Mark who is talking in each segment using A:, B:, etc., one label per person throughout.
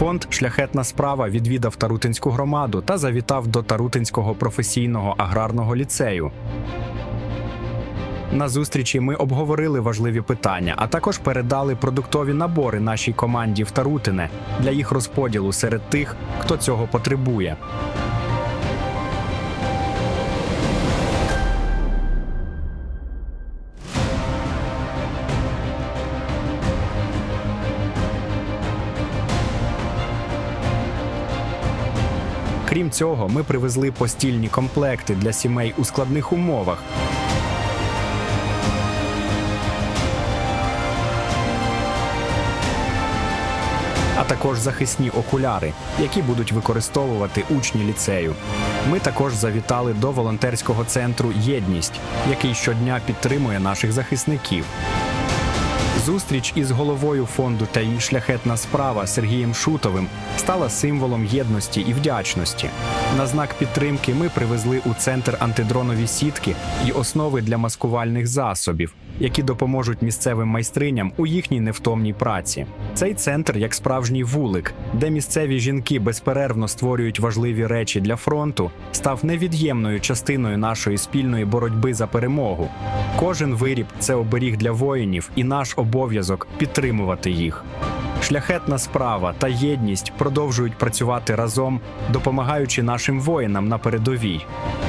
A: Фонд Шляхетна справа відвідав Тарутинську громаду та завітав до Тарутинського професійного аграрного ліцею. На зустрічі ми обговорили важливі питання, а також передали продуктові набори нашій команді в Тарутине для їх розподілу серед тих, хто цього потребує. Крім цього, ми привезли постільні комплекти для сімей у складних умовах. А також захисні окуляри, які будуть використовувати учні ліцею. Ми також завітали до волонтерського центру Єдність, який щодня підтримує наших захисників. Зустріч із головою фонду та її шляхетна справа Сергієм Шутовим стала символом єдності і вдячності. На знак підтримки ми привезли у центр антидронові сітки і основи для маскувальних засобів, які допоможуть місцевим майстриням у їхній невтомній праці. Цей центр як справжній вулик, де місцеві жінки безперервно створюють важливі речі для фронту, став невід'ємною частиною нашої спільної боротьби за перемогу. Кожен виріб це оберіг для воїнів, і наш обов'язок підтримувати їх. Шляхетна справа та єдність продовжують працювати разом, допомагаючи нашим воїнам на передовій.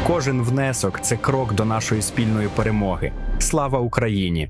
A: Кожен внесок це крок до нашої спільної перемоги. Слава Україні!